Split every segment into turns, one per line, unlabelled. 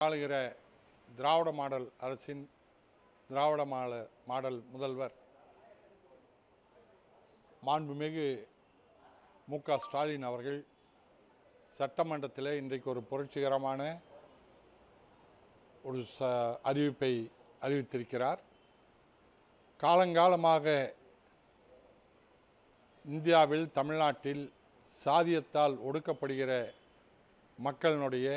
ஆளுகிற திராவிட மாடல் அரசின் திராவிட model model முதல்வர் மாண்புமிகு மு க ஸ்டாலின் அவர்கள் சட்டமன்றத்தில் இன்றைக்கு ஒரு புரட்சிகரமான ஒரு ச அறிவிப்பை அறிவித்திருக்கிறார். காலங்காலமாக இந்தியாவில் தமிழ்நாட்டில் சாதியத்தால் ஒடுக்கப்படுகிற மக்களினுடைய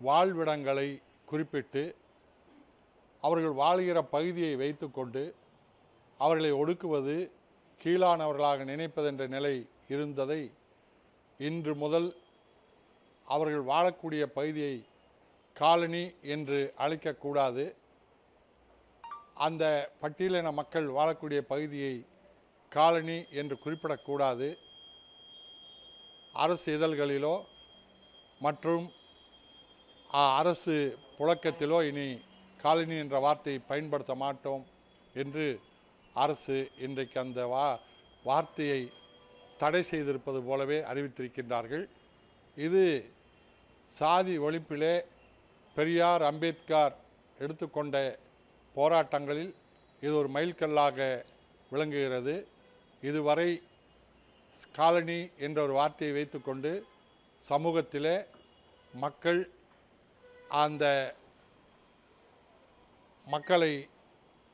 வாழ்விடங்களை குறிப்பிட்டு அவர்கள் வாழ்கிற பகுதியை வைத்துக்கொண்டு அவர்களை ஒடுக்குவது கீழானவர்களாக நினைப்பதென்ற நிலை இருந்ததை இன்று முதல் அவர்கள் வாழக்கூடிய பகுதியை காலனி என்று அழைக்கக்கூடாது. அந்த பட்டியலின மக்கள் வாழக்கூடிய பகுதியை காலனி என்று குறிப்பிடக்கூடாது. அரசு இதழ்களிலோ மற்றும் அரசு புழக்கத்திலோ இனி காலனி என்ற வார்த்தையை பயன்படுத்த மாட்டோம் என்று அரசு இன்றைக்கு அந்த வா வார்த்தையை தடை செய்திருப்பது போலவே அறிவித்திருக்கின்றார்கள். இது சாதி ஒழிப்பிலே பெரியார் அம்பேத்கர் எடுத்துக்கொண்ட போராட்டங்களில் இது ஒரு மைல்கல்லாக விளங்குகிறது. இதுவரை காலனி என்ற ஒரு வார்த்தையை வைத்துக்கொண்டு சமூகத்திலே மக்கள் அந்த மக்களை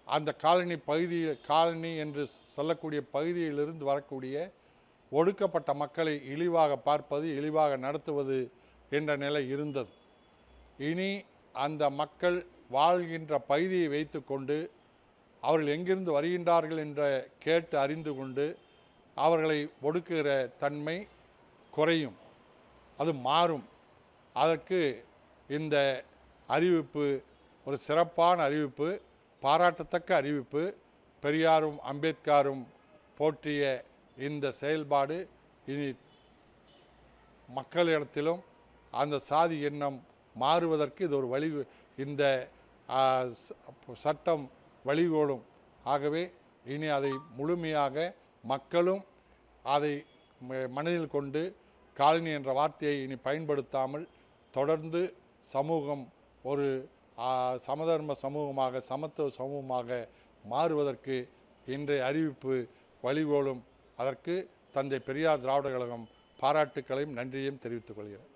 அந்த காலனி பகுதி காலனி என்று சொல்லக்கூடிய பகுதியிலிருந்து வரக்கூடிய ஒடுக்கப்பட்ட மக்களை இழிவாக பார்ப்பது இழிவாக நடத்துவது என்ற நிலை இருந்தது. இனி அந்த மக்கள் வாழ்கின்ற பகுதியை வைத்துக்கொண்டு அவர்கள் எங்கிருந்து வருகின்றார்கள் என்ற கேட்டு அறிந்து கொண்டு அவர்களை ஒடுக்குகிற தன்மை குறையும். அது மாறும். அதற்கு இந்த அறிவிப்பு ஒரு சிறப்பான அறிவிப்பு பாராட்டத்தக்க அறிவிப்பு பெரியாரும் அம்பேத்காரும் போற்றிய இந்த செயல்பாடு இனி மக்களிடத்திலும் அந்த சாதி எண்ணம் மாறுவதற்கு இது ஒரு வழி இந்த சட்டம் வழிகோடும் ஆகவே இனி அதை முழுமையாக மக்களும் அதை ம- மனதில் கொண்டு காலனி என்ற வார்த்தையை இனி பயன்படுத்தாமல் தொடர்ந்து சமூகம் ஒரு சமதர்ம சமூகமாக சமத்துவ சமூகமாக மாறுவதற்கு இன்றைய அறிவிப்பு வழிகோலும். அதற்கு தந்தை பெரியார் திராவிட கழகம் பாராட்டுக்களையும் நன்றியையும் தெரிவித்துக் கொள்கிறேன்.